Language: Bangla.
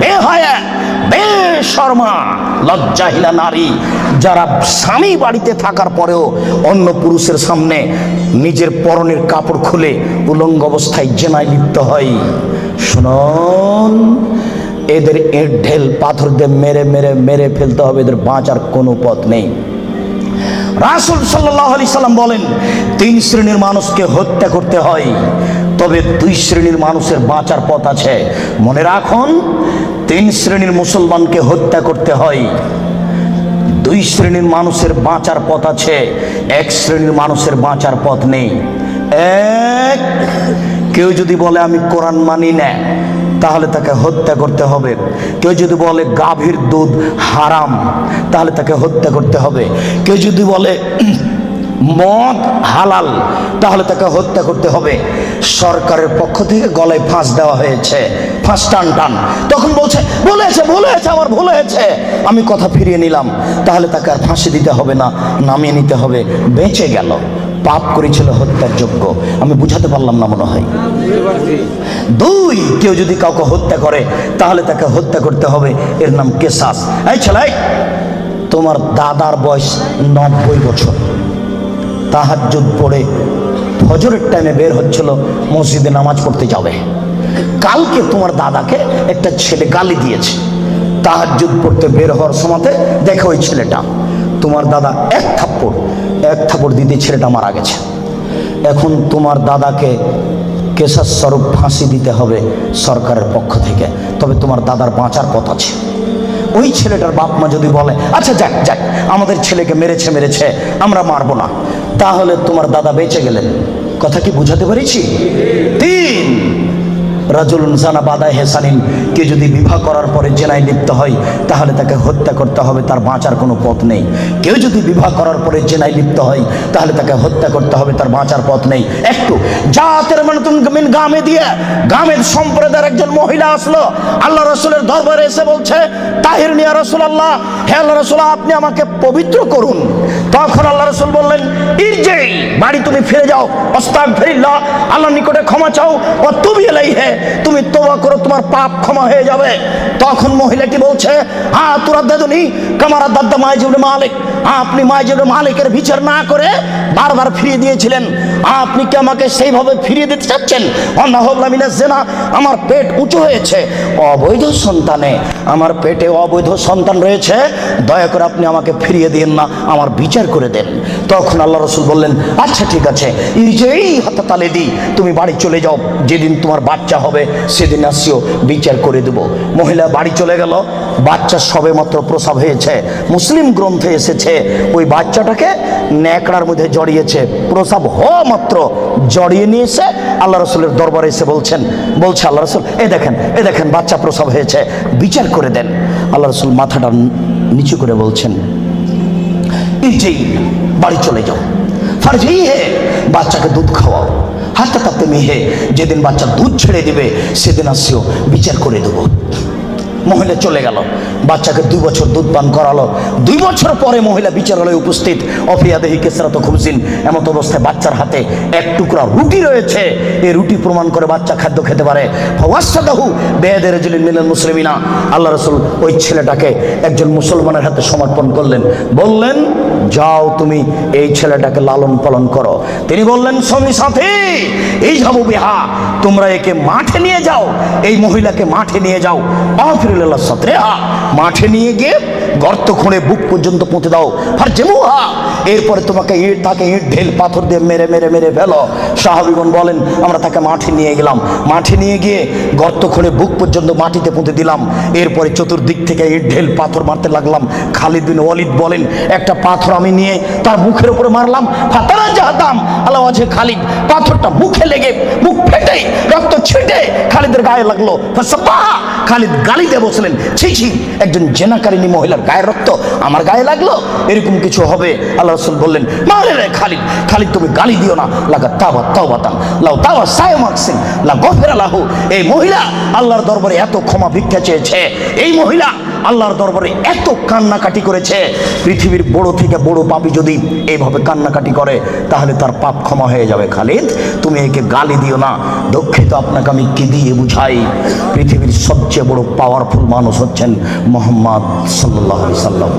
বেহায়া বেশর্মা লজ্জাহীনা নারী। যারা স্বামী বাড়িতে থাকার পরেও অন্য পুরুষের সামনে নিজের পরনের কাপড় খুলে উলঙ্গ অবস্থায় জেনায় লিপ্ত হয়। শুনুন, এদের এর ঢেল, পাথর দিয়ে মেরে মেরে মেরে ফেলতে হবে। এদের বাঁচার কোনো পথ নেই। রাসুল সাল্লাহ আলি সাল্লাম বলেন, তিন শ্রেণির মানুষকে হত্যা করতে হয়, তবে দুই শ্রেণির মানুষের বাঁচার পথ আছে। মনে রাখুন, তিন শ্রেণির মুসলমানকে হত্যা করতে হয়, দুই শ্রেণির মানুষের বাঁচার পথ আছে, এক শ্রেণির মানুষের বাঁচার পথ নেই। এক, কেউ যদি বলে, আমি কোরআন মানি না তাহলে তাকে হত্যা করতে হবে। কেউ যদি বলে গাভীর দুধ হারাম, তাহলে তাকে হত্যা করতে হবে। কেউ যদি বলে মদ হালাল, তাহলে তাকে হত্যা করতে হবে। সরকারের পক্ষ থেকে গলায় ফাঁস দেওয়া হয়েছে, ফাঁস টান টান। তখন বলছে বলেছে বলেছে আমার ভুল হয়েছে। আমি কথা ফিরিয়ে নিলাম। তাহলে তাকে আর ফাঁসি দিতে হবে না, নামিয়ে নিতে হবে। বেঁচে গেল। পাপ করেছিল, হত্যার যোগ্য। আমি বুঝাতে পারলাম না মনে হয়। দুই, কেউ যদি কাউকে হত্যা করে, তাহলে তাকে হত্যা করতে হবে। এর নাম কেসাস এই ছেলে তোমার দাদার বয়স নব্বই বছর। তাহাজ্জুদ পড়ে ফজরের টাইমে বের হচ্ছিল, মসজিদে নামাজ পড়তে যাবে। কালকে তোমার দাদাকে একটা ছেলে গালি দিয়েছে। তাহাজ্জুদ পড়তে বের হওয়ার সময়তে দেখো ওই ছেলেটা, তোমার দাদা এক থাপ্পড়। এক থাপ্পড় দিতে ছেলেটা মারা গেছে। এখন তোমার দাদাকে কেশার স্বরূপ ফাঁসি দিতে হবে সরকারের পক্ষ থেকে। তবে তোমার দাদার বাঁচার পথ আছে। ওই ছেলেটার বাপ মা যদি বলে আচ্ছা যাক যাক, আমাদের ছেলেকে মেরেছে মেরেছে, আমরা মারবো না। তাহলে তোমার দাদা বেঁচে গেলেন। কথা কি বুঝাতে পেরেছি? তিন। রাজুলুন জানা বাদা হেসানিন, কে যদি বিবাহ করার পরে জেনায় লিপ্ত হয়, তাহলে তাকে হত্যা করতে হবে, তার বাঁচার কোনো পথ নেই। কেউ যদি বিবাহ করার পরে জেনায় লিপ্ত হয়, তাহলে তাকে হত্যা করতে হবে, তার বাঁচার পথ নেই। একটু জাতের মানে তুমি গামে দিয়ে, গামের সম্প্রদায়ের একজন মহিলা আসলো, আল্লাহ রসুলের দরবারে এসে বলছে, তাহির নিয়া রসুল আল্লাহ হে আল্লাহ রসুল, আপনি আমাকে পবিত্র করুন। তখন আল্লাহ রসুল বললেন, ইরজেই, বাড়ি তুমি ফিরে যাও অস্তাক ফিরিল্লাহ আল্লাহ নিকটে ক্ষমা চাও ও তুমি এলাই হে তুমি তোবা করো, তোমার পাপ ক্ষমা হয়ে যাবে। তখন মহিলাটি বলছে হ্যাঁ তোরা দেদনি কামারা দাদ্দা মাইজুল মালিক। আপনি মাইজুল মালিকের বিচার না করে বারবার ফিরিয়ে দিয়েছিলেন। আপনি কি আমাকে সেইভাবে ফিরিয়ে দিতে চাচ্ছেন? অন্নাহমিনা জেনা, আমার পেট উঁচু হয়েছে। অবৈধ সন্তানে, আমার পেটে অবৈধ সন্তান রয়েছে। দয়া করে আপনি আমাকে ফিরিয়ে দিন না, আমার বিচার করে দেন। তখন আল্লাহ রসুল বললেন আচ্ছা ঠিক আছে। এই যে এই হাতে তালে দিই। তুমি বাড়ি চলে যাও। যেদিন তোমার বাচ্চা হবে, সেদিন আসিও, বিচার করে দেব। মহিলা বাড়ি চলে গেল, বাচ্চা সবে মাত্র প্রসব হয়েছে। মুসলিম গ্রন্থে এসেছে, ওই বাচ্চাটাকে ন্যাকড়ার মধ্যে জড়িয়েছে। প্রসাব হওয়া মাত্র জড়িয়ে নিয়ে এসে আল্লাহ রসুলের দরবারে এসে বলছেন, বলছে আল্লাহ রসুল, এ দেখেন এ দেখেন, বাচ্চা প্রসাব হয়েছে, বিচার করে দেন। আল্লাহ রসুল মাথাটা নিচু করে বলছেন বাড়ি চলে যাও। হে, বাচ্চাকে দুধ খাওয়াও। হাতে তাতে মেহে, যেদিন বাচ্চা দুধ ছেড়ে দিবে, সেদিন আসিও বিচার করে দেবো। মহিলা চলে গেল। বাচ্চাকে দুই বছর দুধ পান করালো। দুই বছর পরে মহিলা বিচারালয়ে উপস্থিত। অফিয়া দেহি কেসরাত খুবসিন এমত অবস্থায় বাচ্চার হাতে এক টুকরা রুটি রয়েছে। এই রুটি প্রমাণ করে বাচ্চা খাদ্য খেতে পারে। ওয়াসাদাহু বেদের জলিল মিলেন মুসলিমিনা। আল্লাহ রসুল ওই ছেলেটাকে একজন মুসলমানের হাতে সমর্পণ করলেন। বললেন যাও তুমি এই ছেলেটাকে লালন পালন করো। তিনি বললেন, স্বামী সাথী, এই যাব বিহা। তোমরা একে মাঠে নিয়ে যাও, এই মহিলাকে মাঠে নিয়ে যাও। অফিরুল্লাহ সাথে মাঠে নিয়ে গিয়ে গর্ত খুঁড়ে বুক পর্যন্ত পুঁতে দাও। আর জেমুহা এরপরে তোমাকে ইট, তাকে ইট, ঢেল, পাথর দিয়ে মেরে মেরে মেরে ফেলো। সাহাবিগণ বলেন, আমরা তাকে মাঠে নিয়ে গেলাম। মাঠে নিয়ে গিয়ে গর্ত খুঁড়ে বুক পর্যন্ত মাটিতে পুঁতে দিলাম। এরপরে চতুর্দিক থেকে ইট, ঢেল, পাথর মারতে লাগলাম। খালিদ বিন ওয়ালিদ বলেন, একটা পাথর আমি নিয়ে তার মুখের উপরে মারলাম। ফাতারা জাহাতাম! আল্লাহ আছে খালিদ পাথরটা মুখে লেগে মুখ ফেটে, রক্ত ছিটে খালিদের গায়ে লাগল! খালিদ গালি দিয়ে বসলেন। ছি ছি, একজন জেনাকারিনী মহিলার গায়ে রক্ত আমার গায়ে লাগল? এরকম কিছু হবে? আল্লাহ রসুল বললেন মারে রে খালিদ খালিদ তুমি গালি দিও না। লাগা তাওবা তাওবাতান লাও তাওবা সায় মাকসিন লা গফিরা লাহু এই মহিলা আল্লাহর দরবারে এত ক্ষমা ভিক্ষা চেয়েছে। এই মহিলা আল্লাহর দরবারে এত কান্নাকাটি করেছে, পৃথিবীর বড় থেকে বড় পাপি যদি এইভাবে কান্নাকাটি করে, তাহলে তার পাপ ক্ষমা হয়ে যাবে খালিদ। তুমি একে গালি দিও না। দুঃখিত, আপনাকে আমি কি দিয়ে বুঝাই? পৃথিবীর সবচেয়ে বড় পাওয়ারফুল মানুষ হচ্ছেন মোহাম্মদ সাল্লাহ সাল্লাম।